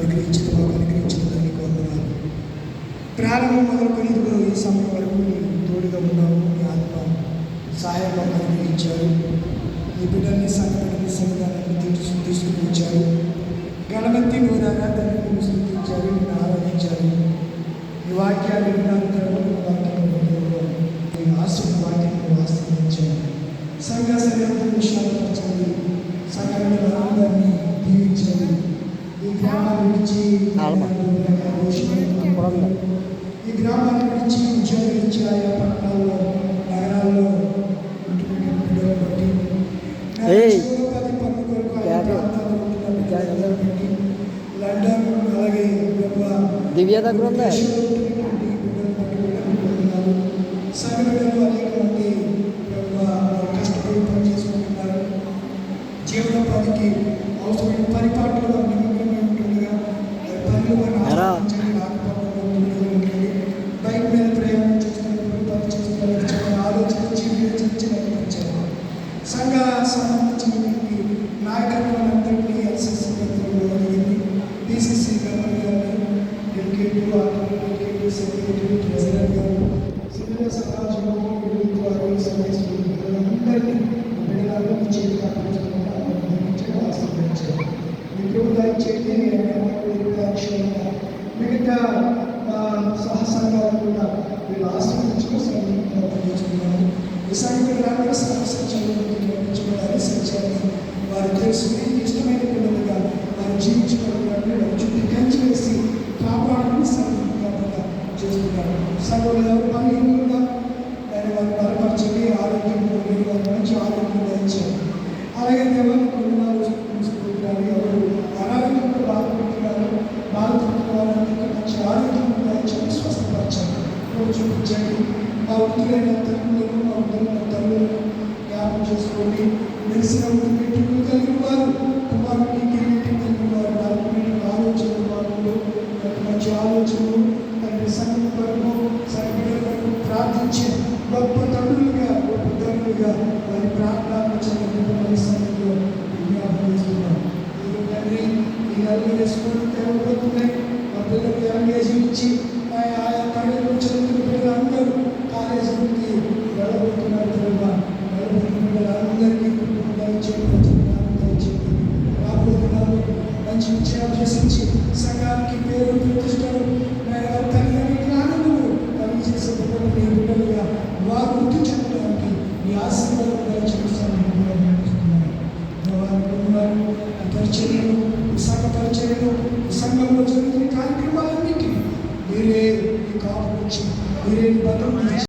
అనుగ్రహించిన మాకు అనుగ్రహించిన దానికి వందనాలు. ప్రారంభం మొదలుకొని ఈ సమయం వరకు తోడుగా ఉన్నావు మీ ఆత్మ సహాయం మాకు అనుగ్రహించారు. ఈ బిడ్డల్ని సంఘ సంవిధానాన్ని సంఘాన్ని తీసుకుని వచ్చారు గణపతి నూరారా తండ్రిని స్థుతించారు నేను ఆరాధించారు. ఈ వాక్యాన్ని వినాంతరం వాక్యం ఈ వాక్యం ఆశ్రయించారు సంఘ సరిహద్దు విషయాలు సంఘాన్ని ఆనందాన్ని ఈ గ్రామాన్ని విడిచి ఆల్మా. ఈ గ్రామాన్ని విడిచి ఉద్యోగం ఇచ్చి ఆయా పట్టణాల్లో నగరాల్లో లండన్ అలాగే దివ్య దగ్గర ఉందా? బిడ్డలు అనేక మంది కష్టపడి పని చేసుకుంటున్నారు జీవనోపాధికి అవసరమైన పరిపాట్లు వారు నిమగ్నమై ఎరా. బైక్ ఆలోచన సంఘ సంబంధించినటువంటి నాయకత్వాన్ని అందరినీ ఎస్ఎస్సీ అడిగింది పిసిసి గవర్నర్ గారిని డెలిగేట్ ఆర్డర్ సెక్రటరీ ట్రెజరర్ గారు ఆ, కూడా వీళ్ళు ఆశీర్వదించడం సంఘటన ఈ సంఘటన సత్యాన్ని నేర్పించుకోవాలి సత్యాన్ని వారు తెలుసుకుని ఇష్టమైన పిల్లలుగా వారు జీవించుకోవడానికి వారి చుట్టూ కంచి వేసి కాపాడాలని సంఘటన చేస్తున్నారు సంఘంలో ఎవరు బలహీనంగా ఆయన వారిని బలపరచండి. ఆరోగ్యం మంచి ఆరోగ్యం ఇచ్చారు అలాగే దేవాన్ని కుటుంబాలు చూసుకుంటున్నారు ఎవరు అనారోగ్యంతో బాధపడుతున్నారు బాధపడుతున్న వారందరికీ మంచి ఆరోగ్యం ఇచ్చి స్వస్థపరచండి చూపించండి మా వృద్ధులైన తల్లులను మా వృద్ధులైన తల్లులను జ్ఞాపకం చేసుకోండి. మెరిసిన వృద్ధులు కలిగిన వారు కుమారుడికి కిరీటం కలిగిన వారు నాలుగు ఆలోచన వాళ్ళు మంచి ఆలోచనలు తండ్రి సంఘం వరకు సంఘటన వరకు ప్రార్థించే గొప్ప తండ్రులుగా గొప్ప తండ్రులుగా వారి ప్రార్థన చెందిన సంఘంలో విజ్ఞాపం చేస్తున్నాం ఇదిగో తండ్రి ఈ నలుగురు స్కూల్ మంచి విజయాలు చేసించి సంఘానికి పేరు ప్రతిష్టలు తల్లిదండ్రులకి ఆనందము కలిగి చేసే బిడ్డలు మీ బిడ్డలుగా వారు వృద్ధి చెందడానికి మీ ఆశీర్వాదంగా చేస్తాను పరిచర్యలు విశాఖ పరిచర్యలు సంఘంలో జరుగుతున్న కార్యక్రమాలన్నింటినీ మీరే ఈ కాపు వచ్చి మీరే బలం